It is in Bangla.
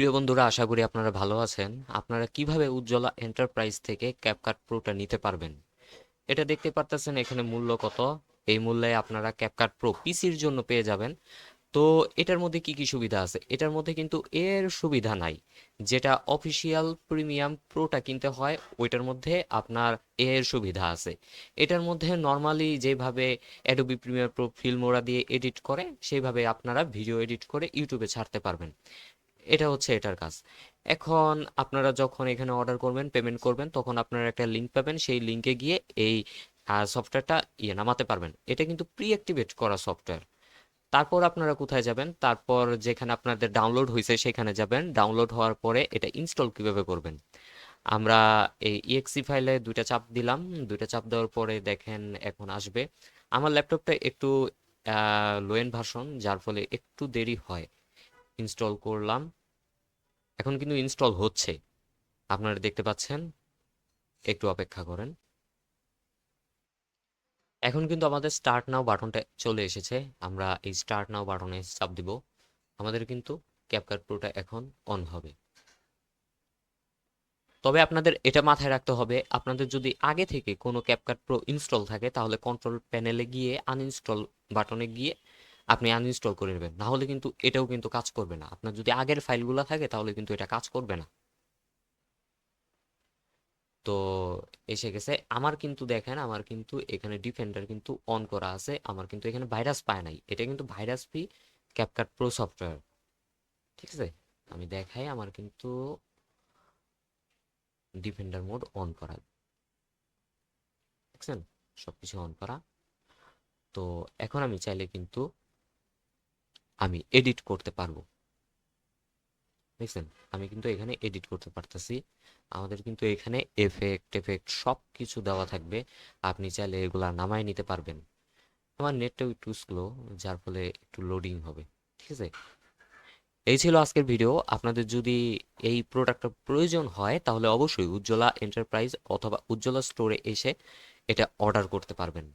প্রিয় বন্ধুরা, আশা করি আপনারা ভালো আছেন। আপনারা কীভাবে উজ্জ্বলা এন্টারপ্রাইজ থেকে ক্যাপকাট প্রোটা নিতে পারবেন? এটা দেখতে পারতেছেন এখানে মূল্য কত। এই মূল্যে আপনারা ক্যাপকাট প্রো পিসির জন্য পেয়ে যাবেন। তো এটার মধ্যে কি কি সুবিধা আছে? এটার মধ্যে কিন্তু এর সুবিধা নাই। যেটা অফিসিয়াল প্রিমিয়াম প্রোটা কিনতে হয়, ওইটার মধ্যে আপনার এর সুবিধা আছে। এটার মধ্যে নর্মালি যেভাবে অ্যাডোবি প্রিমিয়ার প্রো ফিল্মোরা দিয়ে এডিট করে, সেইভাবে আপনারা ভিডিও এডিট করে ইউটিউবে ছাড়তে পারবেন। এটা হচ্ছে এটার কাজ। এখন আপনারা যখন এখানে অর্ডার করবেন পেমেন্ট করবেন, তখন আপনারা একটা লিঙ্ক পাবেন। সেই লিঙ্কে গিয়ে এই সফটওয়্যারটা ইয়ে নামাতে পারবেন। এটা কিন্তু প্রি অ্যাক্টিভেট করা সফটওয়্যার তারপর আপনারা কোথায় যাবেন? তারপর যেখানে আপনাদের ডাউনলোড হয়েছে সেখানে যাবেন। ডাউনলোড হওয়ার পরে এটা ইনস্টল কীভাবে করবেন? আমরা এই ইএক্সি ফাইলে দুইটা চাপ দিলাম। দুইটা চাপ দেওয়ার পরে দেখেন এখন আসবে। আমার ল্যাপটপটা একটু লোয়েন ভার্সন যার ফলে একটু দেরি হয়। ইনস্টল করলাম। এখন কিন্তু ইনস্টল হচ্ছে। আপনারা দেখতে পাচ্ছেন, একটু অপেক্ষা করেন। এখন কিন্তু আমাদের স্টার্ট নাও বাটনটা চলে এসেছে। আমরা এই স্টার্ট নাও বাটনে চাপ দিব। আমাদের কিন্তু ক্যাপকাট প্রোটা এখন অন হবে। তবে আপনাদের এটা মাথায় রাখতে হবে, আপনাদের যদি আগে থেকে কোনো ক্যাপকাট প্রো ইনস্টল থাকে, তাহলে কন্ট্রোল প্যানেলে গিয়ে আনইনস্টল বাটনে গিয়ে আপনি আনইনস্টল করে নেবেন। না হলে কিন্তু এটাও কিন্তু কাজ করবে না। আপনার যদি আগের ফাইলগুলো থাকে, তাহলে কিন্তু এটা কাজ করবে না। তো এসে গেছে। আমার কিন্তু দেখেন, আমার কিন্তু এখানে ডিফেন্ডার কিন্তু অন করা আছে। আমার কিন্তু এখানে ভাইরাস পায় নাই। এটা কিন্তু virus free CapCut pro software ঠিক আছে? আমি দেখাই, আমার কিন্তু ডিফেন্ডার মোড অন করা। দেখছেন? সবকিছু অন করা। তো এখন আমি চাইলে কিন্তু আমি এডিট করতে পারব। দেখছেন? আমি কিন্তু এখানে এডিট করতে পারতেছি। আমাদের কিন্তু এখানে এফেক্ট এফেক্ট সব কিছু দেওয়া থাকবে। আপনি চাইলে এগুলা নামায় নিতে পারবেন। আমার নেটটাও একটু স্লো যার ফলে একটু লোডিং হবে। ঠিক আছে? এই ছিল আজকের ভিডিও আপনাদের যদি এই প্রোডাক্টটা প্রয়োজন হয়, তাহলে অবশ্যই উজ্জ্বলা এন্টারপ্রাইজ অথবা উজ্জ্বলা স্টোরে এসে এটা অর্ডার করতে পারবেন।